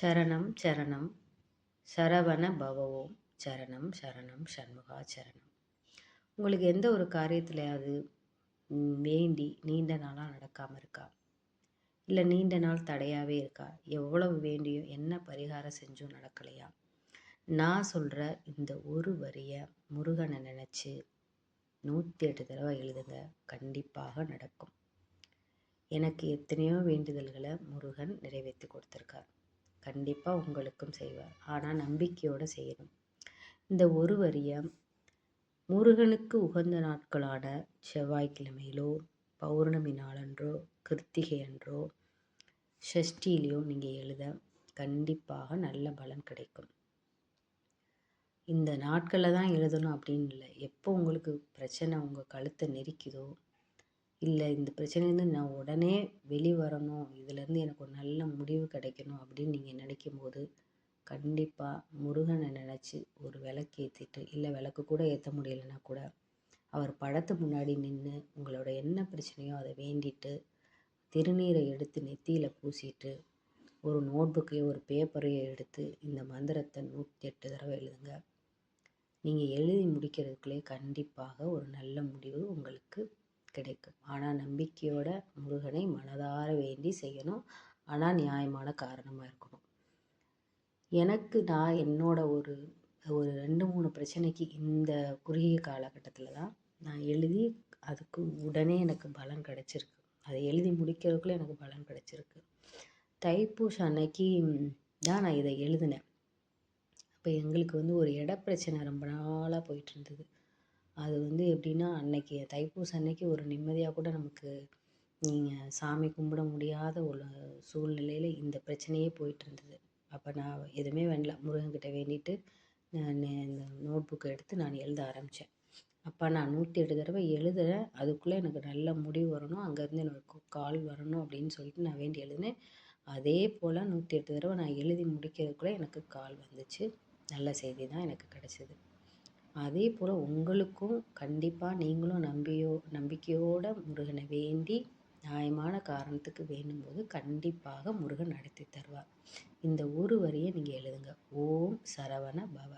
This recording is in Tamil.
சரணம் சரணம். சரவண பவவோம். சரணம் சரணம். சண்முகா சரணம். உங்களுக்கு எந்த ஒரு காரியத்திலையாவது வேண்டி நீண்ட நாளாக நடக்காமல் இருக்கா? இல்லை நீண்ட நாள் தடையாகவே இருக்கா? எவ்வளவு வேண்டியும் என்ன பரிகாரம் செஞ்சும் நடக்கலையா? நான் சொல்கிற இந்த ஒரு வரியை முருகனை நினச்சி நூற்றி எட்டு தடவை எழுதுங்க. கண்டிப்பாக நடக்கும். எனக்கு எத்தனையோ வேண்டுதல்களை முருகன் நிறைவேற்றி கொடுத்துருக்கார். கண்டிப்பாக உங்களுக்கும் செய்வார் ஆனால் நம்பிக்கையோடு செய்யணும். இந்த ஒரு வரியை முருகனுக்கு உகந்த நாட்களான செவ்வாய்க்கிழமையிலோ பௌர்ணமி நாளன்றோ கிருத்திகை அன்றோ ஷஷ்டியிலையோ நீங்கள் எழுத கண்டிப்பாக நல்ல பலன் கிடைக்கும். இந்த நாட்களில் தான் எழுதணும் அப்படின்னு இல்லை. எப்போ உங்களுக்கு பிரச்சனை உங்கள் கழுத்தை நெரிக்குதோ இல்லை இந்த பிரச்சனையிலேருந்து நான் உடனே வெளிவரணும் இதுலேருந்து எனக்கு ஒரு நல்ல முடிவு கிடைக்கணும் அப்படின்னு நீங்கள் நினைக்கும் போது கண்டிப்பாக முருகனை நினச்சி ஒரு விளக்கு ஏற்றிட்டு இல்லை விளக்கு கூட ஏற்ற முடியலைன்னா கூட அவர் படத்து முன்னாடி நின்று உங்களோட என்ன பிரச்சனையோ அதை வேண்டிட்டு திருநீரை எடுத்து நெத்தியில் பூசிட்டு ஒரு நோட்புக்கையோ ஒரு பேப்பரையோ எடுத்து இந்த மந்திரத்தை நூற்றி எட்டு தடவை எழுதுங்க. நீங்கள் எழுதி முடிக்கிறதுக்குள்ளே கண்டிப்பாக ஒரு நல்ல முடிவு உங்களுக்கு கிடைக்கும். ஆனால் நம்பிக்கையோட முருகனை மனதார வேண்டி செய்யணும். ஆனால் நியாயமான காரணமாக இருக்கணும். எனக்கு நான் என்னோட ஒரு ஒரு ரெண்டு மூணு பிரச்சனைக்கு இந்த குறுகிய காலகட்டத்தில் தான் நான் எழுதி அதுக்கு உடனே எனக்கு பலன் கிடச்சிருக்கு. அதை எழுதி முடிக்கிறதுக்குள்ளே எனக்கு பலன் கிடச்சிருக்கு. தைப்பூச அன்னைக்கு தான் நான் இதை எழுதினேன். அப்போ எங்களுக்கு வந்து ஒரு இட பிரச்சனை ரொம்ப நாளாக போயிட்டு இருந்தது. அது வந்து எப்படின்னா அன்னைக்கு தைப்பூசம் அன்னைக்கு ஒரு நிம்மதியாக கூட நமக்கு நீங்கள் சாமி கும்பிட முடியாத ஒரு சூழ்நிலையில் இந்த பிரச்சனையே போயிட்டு இருந்தது. அப்போ நான் எதுவுமே வேண்டல. முருகன்கிட்ட வேண்டிட்டு நான் இந்த நோட் புக்கை எடுத்து நான் எழுத ஆரம்பித்தேன் அப்போ நான் நூற்றி எட்டு தடவை எழுதுகிறேன் அதுக்குள்ளே எனக்கு நல்ல முடிவு வரணும். அங்கேருந்து எனக்கு கால் வரணும் அப்படின்னு சொல்லிட்டு நான் வேண்டி எழுதினேன். அதே போல் நூற்றி எட்டு தடவை நான் எழுதி முடிக்கிறதுக்குள்ளே எனக்கு கால் வந்துச்சு. நல்ல செய்தி தான் எனக்கு கிடச்சிது. அதே போல் உங்களுக்கும் கண்டிப்பாக நீங்களும் நம்பியோ நம்பிக்கையோடு முருகனை வேண்டி நியாயமான காரணத்துக்கு வேண்டும்போது கண்டிப்பாக முருகன் நடத்தி தருவார். இந்த ஒரு வரியை நீங்கள் எழுதுங்க. ஓம் சரவண பவ.